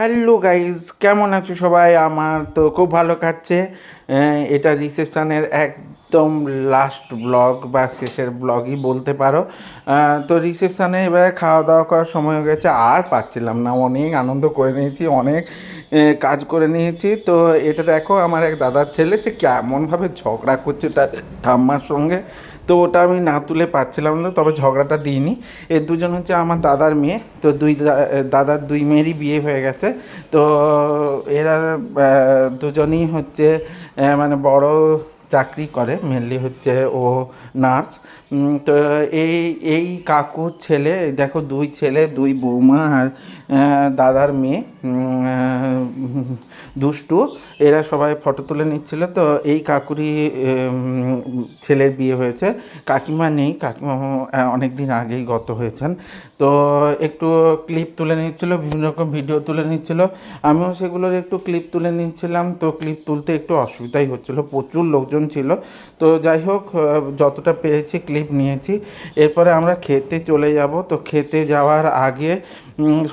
Hello guys কেমন আছো সবাই? আমার তো খুব ভালো কাটছে। এটা রিসেপশানের একদম লাস্ট ব্লগ বা শেষের ব্লগই বলতে পারো। তো রিসেপশানে এবারে খাওয়া দাওয়া করার সময় হয়ে গেছে, আর পাচ্ছিলাম না। অনেক আনন্দ করে নিয়েছি, অনেক কাজ করে নিয়েছি। তো এটা দেখো, আমার এক দাদার ছেলে, সে কেমনভাবে ঝগড়া করছে তার ঠাম্মার সঙ্গে। তো ওটা আমি না তুলে পাচ্ছিলাম না, তবে ঝগড়াটা দিইনি। এ দুজন হচ্ছে আমার দাদার মেয়ে, তো দুই দাদার দুই মেয়েরই বিয়ে হয়ে গেছে। তো এরা দুজনই হচ্ছে মানে বড় চাকরি করে মেনলি হচ্ছে ও নার্স তো এই এই কাকুর ছেলে, দেখো দুই ছেলে, দুই বৌমা আর দাদার মেয়ে দুষ্টু, এরা সবাই ফটো তুলে নিচ্ছিল। তো এই কাকুরই ছেলের বিয়ে হয়েছে। কাকিমা নেই, কাকিমা অনেক দিন আগেই গত হয়েছেন। তো একটু ক্লিপ তুলে নিচ্ছিল, বিভিন্ন রকম ভিডিও তুলে নিচ্ছিল। আমিও সেগুলোর একটু ক্লিপ তুলে নিচ্ছিলাম। তো ক্লিপ তুলতে একটু অসুবিধাই হচ্ছিল। প্রচুর লোকজন ছিল। তো যাই হোক যতটা পেরেছি ক্লিপ নিয়েছি। এরপরে আমরা খেতে চলে যাব। তো খেতে যাওয়ার আগে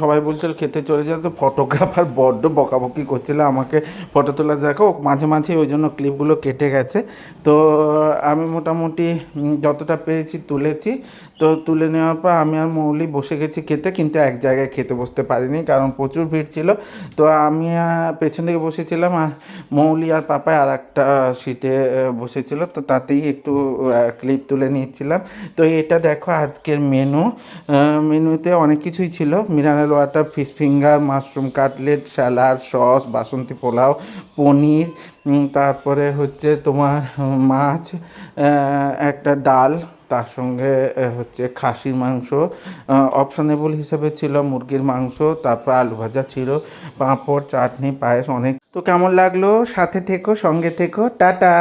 সবাই বলছিল খেতে চলে যাও। তো ফটোগ্রাফার বড্ড বকাবকি করছিল আমাকে ফটো তোলা। দেখো, মাঝে মাঝে ওই জন্য ক্লিপগুলো কেটে গেছে। তো, আমি মোটামুটি যতটা পেরেছি তুলেছি। তো তুলে নেওয়ার পর আমি আর মৌলি বসে গেছি খেতে, কিন্তু এক জায়গায় খেতে বসতে পারিনি, কারণ প্রচুর ভিড় ছিল। তো আমি পেছন দিকে বসেছিলাম আর মৌলি আর পাপায় আর একটা সিটে বসেছিল। তো তাতেই একটু ক্লিপ তুলে নিচ্ছিলাম। তো এটা দেখো আজকের মেনু মেনুতে অনেক কিছুই ছিল। Mineral water, fish finger, mushroom cutlet, salad, sauce, basanti pulao, paneer তারপরে হচ্ছে তোমার মাছ একটা ডাল, তার সঙ্গে হচ্ছে খাসির মাংস অপশনেবল হিসেবে ছিল মুরগির মাংস, তারপর আলু ভাজা ছিল, পাঁপড়, চাটনি, পায়েস, অনেক। তো কেমন লাগল? সাথে থেকো, সঙ্গে থেকো, টাটা!